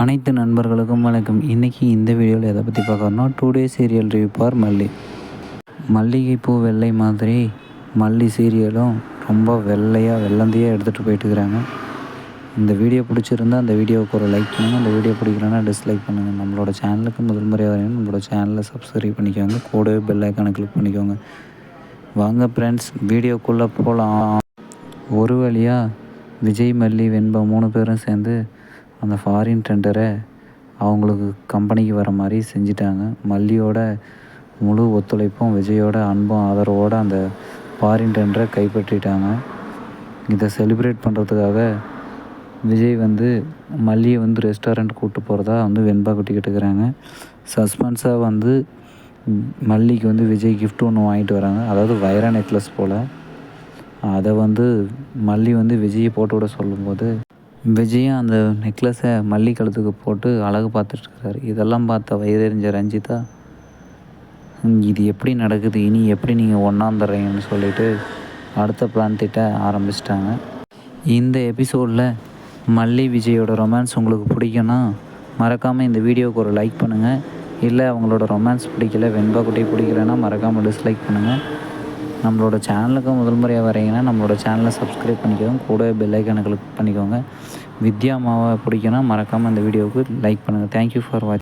அனைத்து நண்பர்களுக்கும் வணக்கம். இன்றைக்கி இந்த வீடியோவில் எதை பற்றி பார்க்கறோம்னா today serial review for Malli. மல்லிகைப்பூ வெள்ளை மாதிரி மல்லி சீரியலும் ரொம்ப வெள்ளையாக வெள்ளந்தையாக எடுத்துகிட்டு போயிட்டுருக்குறாங்க இந்த வீடியோ பிடிச்சிருந்தா அந்த வீடியோவுக்கு ஒரு லைக் பண்ணுங்கள் அந்த வீடியோ பிடிக்கலன்னா டிஸ்லைக் பண்ணுங்கள் நம்மளோட சேனலுக்கு முதல் முறையாக வரீங்க நம்மளோட சேனலை சப்ஸ்கிரைப் பண்ணிக்கோங்க. கூடவே பெல் ஐக்கானை கிளிக் பண்ணிக்கோங்க. வாங்க ஃப்ரெண்ட்ஸ் வீடியோக்குள்ளே போகலாம் ஒரு வழியாக விஜய் மல்லி வெண்பா மூணு பேரும் சேர்ந்து அந்த ஃபாரின் டெண்டரை அவங்களுக்கு கம்பெனிக்கு வர மாதிரி செஞ்சிட்டாங்க. மல்லியோட முழு ஒத்துழைப்பும் விஜயோட அன்பும் ஆதரவோடு அந்த ஃபாரின் டெண்டரை கைப்பற்றிட்டாங்க. இதை செலிப்ரேட் பண்ணுறதுக்காக விஜய் வந்து மல்லியை வந்து ரெஸ்டாரண்ட் கூப்பிட்டு போகிறதா வந்து வெண்பா கட்டிக்கிட்டு இருக்கிறாங்க. சஸ்பென்ஸாக வந்து மல்லிக்கு வந்து விஜய் கிஃப்ட் ஒன்று வாங்கிட்டு வராங்க. அதாவது வைர நெக்லஸ் போல். அதை வந்து மல்லி வந்து விஜயை போட்டு விட சொல்லும்போது விஜயும் அந்த நெக்லஸை மல்லி கழுத்துக்கு போட்டு அழகு பார்த்துட்ருக்காரு இதெல்லாம் பார்த்த வயதறிஞ்ச ரஞ்சிதா இது எப்படி நடக்குது? இனி எப்படி நீங்கள் ஒன்றாந்துடுறீங்கன்னு சொல்லிட்டு அடுத்த பிளான் திட்ட ஆரம்பிச்சிட்டாங்க. இந்த எபிசோடில் மல்லி விஜயோட ரொமான்ஸ் உங்களுக்கு பிடிக்கும்னா மறக்காமல் இந்த வீடியோவுக்கு ஒரு லைக் பண்ணுங்கள் இல்லை அவங்களோட ரொமான்ஸ் பிடிக்கல வெண்பா குட்டி பிடிக்கலன்னா மறக்காமல் டிஸ்லைக் பண்ணுங்கள் நம்மளோட சேனலுக்கு முதல் முறையாக வரீங்கன்னா நம்மளோட சேனலை சப்ஸ்கிரைப் பண்ணிக்கோங்க. கூட பெல்லைக்கான கிளிக் பண்ணிக்கோங்க. வித்யா மாவை பிடிக்குன்னா மறக்காமல் அந்த வீடியோவுக்கு லைக் பண்ணுங்கள் தேங்க்யூ ஃபார் வாட்சிங்